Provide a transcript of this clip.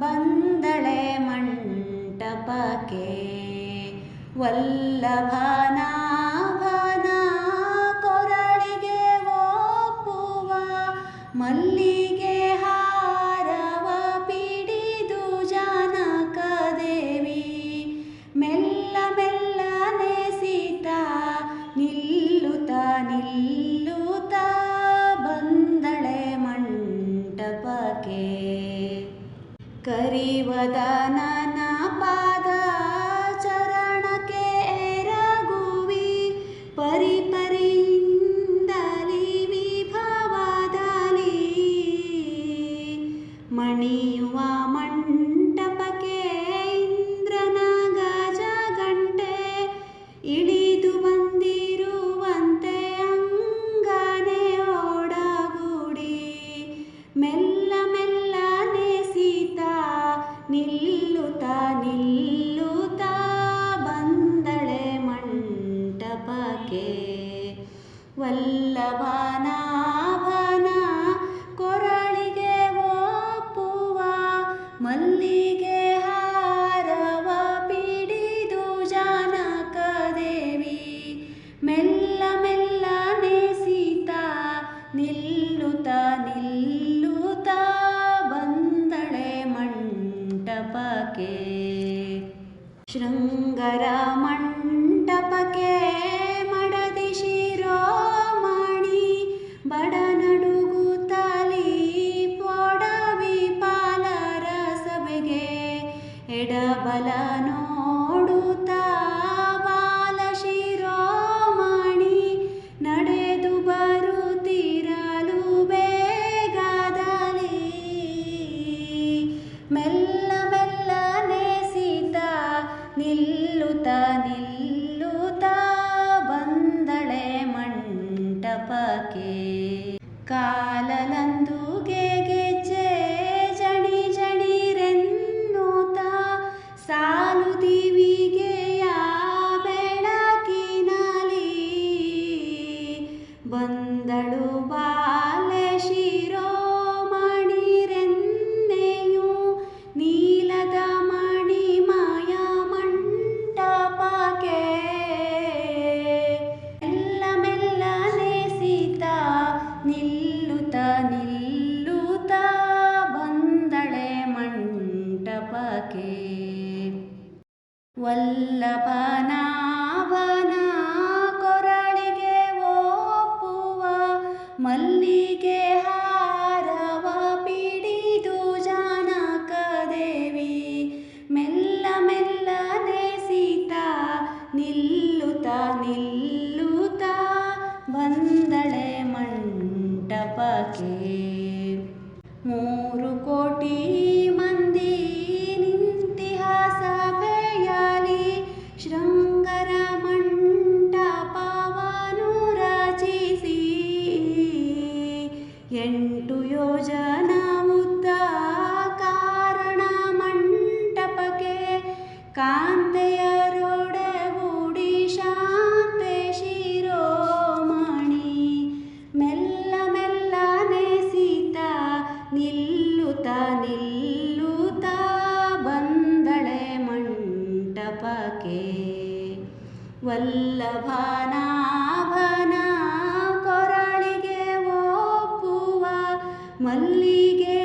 ಬಂದಳೆ ಮಂಟಪಕ್ಕೆ ವಲ್ಲಭನ ಕರಿವದನನ ಪಾದ. ವಲ್ಲಭನ ಭನ ಕೊರಳಿಗೆ ಒಪ್ಪುವ, ಮಲ್ಲಿಗೆ ಹಾರವ ಪಿಡಿದು ಜಾನಕ ದೇವಿ. ಮೆಲ್ಲ ಮೆಲ್ಲನೆ ಸೀತಾ ನಿಲ್ಲುತ್ತ ನಿಲ್ಲುತ್ತ ಬಂದಳೆ ಮಂಟಪಕ್ಕೆ. ಶೃಂಗರ ಮಂಟಪಕ್ಕೆ ಎಡಬಲ ನೋಡುತ್ತ ಬಾಲ ಶಿರೋಮಣಿ ನಡೆದು ಬರುತ್ತಿರಲು ಬೇಗದಲ್ಲಿ ಮೆಲ್ಲ ಮೆಲ್ಲನೆ ಸೀತ ನಿಲ್ಲುತ್ತ ನಿಲ್ಲುತ್ತ ಬಂದಳೆ ಮಂಟಪಕ್ಕೆ. ಕಾಲಲಂದುಗೆ ವಲ್ಲಭನಾಭನ ಕೊರಳಿಗೆ ಒಪ್ಪುವ, ಮಲ್ಲಿಗೆ ಹಾರವ ಪಿಡಿದು ಜಾನಕ ದೇವಿ. ಮೆಲ್ಲ ಮೆಲ್ಲನೆ ಸೀತಾ ನಿಲ್ಲುತ್ತ ನಿಲ್ಲುತ್ತ ಬಂದಳೆ ಮಂಟಪಕ್ಕೆ. ಮೂರು ಎಂಟು ಯೋಜನ ಉದ್ದ ಕಾರಣ ಮಂಟಪಕ್ಕೆ ಕಾಂತೆಯರೊಡಗೂಡಿ ಶಾಂತೆ ಶಿರೋಮಣಿ. ಮೆಲ್ಲ ಮೆಲ್ಲನೆ ಸೀತ ನಿಲ್ಲುತ್ತ ನಿಲ್ಲುತ್ತ ಬಂದಳೆ ಮಂಟಪಕ್ಕೆ. ವಲ್ಲಭನಾಭನ ಮಲ್ಲಿಗೆ